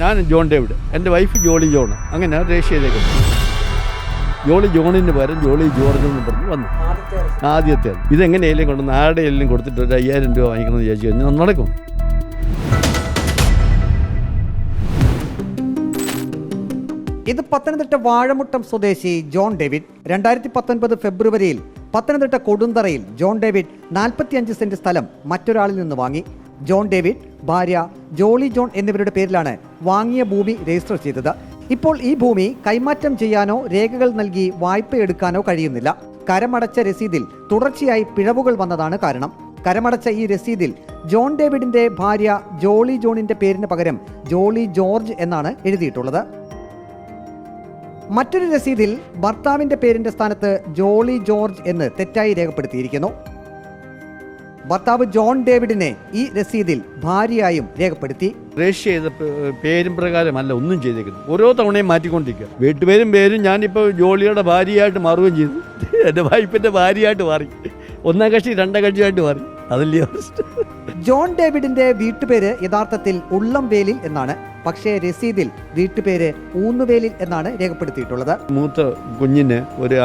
ഞാൻ John David. എന്റെ wife Jolly John അങ്ങനെ രജിസ്റ്റർ ജോളി ജോണിന് പകരം ജോളി ജോർജ് എന്ന് പറഞ്ഞ് വന്നു. ആദ്യത്തെ ഇതെങ്ങനെയെങ്കിലും കൊണ്ട് ആരുടെയെല്ലാം കൊടുത്തിട്ട് ഒരു അയ്യായിരം രൂപ വാങ്ങിക്കണമെന്ന് വിചാരിച്ചു കഴിഞ്ഞാൽ നടക്കും. ഇത് പത്തനംതിട്ട വാഴമുട്ടം സ്വദേശി ജോൺ ഡേവിഡ് രണ്ടായിരത്തി പത്തൊൻപത് ഫെബ്രുവരിയിൽ പത്തനംതിട്ട കൊടുന്തറയിൽ ജോൺ ഡേവിഡ് നാൽപ്പത്തിയഞ്ച് സെന്റ് സ്ഥലം മറ്റൊരാളിൽ നിന്ന് വാങ്ങി. ജോൺ ഡേവിഡ് ഭാര്യ ജോളി ജോൺ എന്നിവരുടെ പേരിലാണ് വാങ്ങിയ ഭൂമി രജിസ്റ്റർ ചെയ്തത്. ഇപ്പോൾ ഈ ഭൂമി കൈമാറ്റം ചെയ്യാനോ രേഖകൾ നൽകി വായ്പ എടുക്കാനോ കഴിയുന്നില്ല. കരമടച്ച രസീതിൽ തുടർച്ചയായി പിഴവുകൾ വന്നതാണ് കാരണം. കരമടച്ച ഈ രസീതിൽ ജോൺ ഡേവിഡിന്റെ ഭാര്യ ജോളി ജോണിന്റെ പേരിന് പകരം ജോളി ജോർജ് എന്നാണ് എഴുതിയിട്ടുള്ളത്. മറ്റൊരു രസീതിൽ ഭർത്താവിന്റെ പേരിന്റെ സ്ഥാനത്ത് ജോളി ജോർജ് എന്ന് തെറ്റായി രേഖപ്പെടുത്തിയിരിക്കുന്നു. ഭർത്താവ് ജോൺ ഡേവിഡിനെ ഈ രസീതിൽ ഭാര്യയായും രേഖപ്പെടുത്തി. രജിസ്റ്റർ ചെയ്ത പേരും പ്രകാരമല്ല ഒന്നും ചെയ്തേക്കുന്നത്. ഓരോ തവണയും മാറ്റിക്കൊണ്ടിരിക്കുക. വീട്ടുപേരും പേരും ഞാനിപ്പോൾ ജോളിയുടെ ഭാര്യയായിട്ട് മാറുകയും ചെയ്തു. എന്റെ വൈഫിന്റെ ഭാര്യയായിട്ട് മാറി. ഒന്നാം കക്ഷി രണ്ടാം കക്ഷിയായിട്ട് മാറി. അതല്ലേ ജോൺ ഡേവിഡിന്റെ വീട്ടുപേര് യഥാർത്ഥത്തിൽ ഉള്ളംവേലിൽ എന്നാണ്. പക്ഷേ രസീതിൽ വീട്ടുപേര് ഊന്നുവേലിൽ എന്നാണ് രേഖപ്പെടുത്തിയിട്ടുള്ളത്. മൂത്ത കുഞ്ഞിന് ഒരു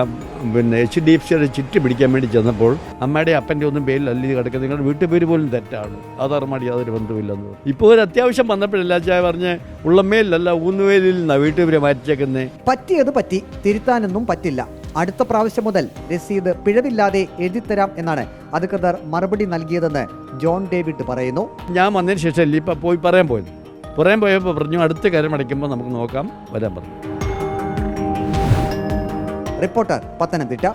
പിന്നെ എച്ച് ഡി എഫ് സിയുടെ ചിറ്റ് പിടിക്കാൻ വേണ്ടി ചെന്നപ്പോൾ അമ്മയുടെ അപ്പന്റെ ഒന്നും പേരിൽ അല്ലെങ്കിൽ കിടക്കുന്നത്. നിങ്ങളുടെ വീട്ടുപേര് പോലും തെറ്റാണ്. ആധാർമാടി യാതൊരു ബന്ധമില്ലെന്ന് പറഞ്ഞു. ഇപ്പോൾ ഒരു അത്യാവശ്യം വന്നപ്പോഴല്ല ചായ പറഞ്ഞ് ഉള്ളമ്മയിലല്ല ഊന്നുവേലിൽ നിന്നാണ് വീട്ടുപേര് മാറ്റിച്ചേക്കുന്നത് പറ്റിയത് പറ്റി തിരുത്താനൊന്നും പറ്റില്ല. അടുത്ത പ്രാവശ്യം മുതൽ രസീത് പിഴവില്ലാതെ എഴുതിത്തരാം എന്നാണ് അധികൃതർ മറുപടി നൽകിയതെന്ന് ജോൺ ഡേവിഡ് പറയുന്നു. ഞാൻ വന്നതിന് ശേഷം ഇപ്പം പോയി പറയാൻ പോയത്? പറയാൻ പോയപ്പോൾ പറഞ്ഞു അടുത്ത കാര്യം അടയ്ക്കുമ്പോൾ നമുക്ക് നോക്കാം വരാൻ പറഞ്ഞു. റിപ്പോർട്ടർ പത്തനംതിട്ട.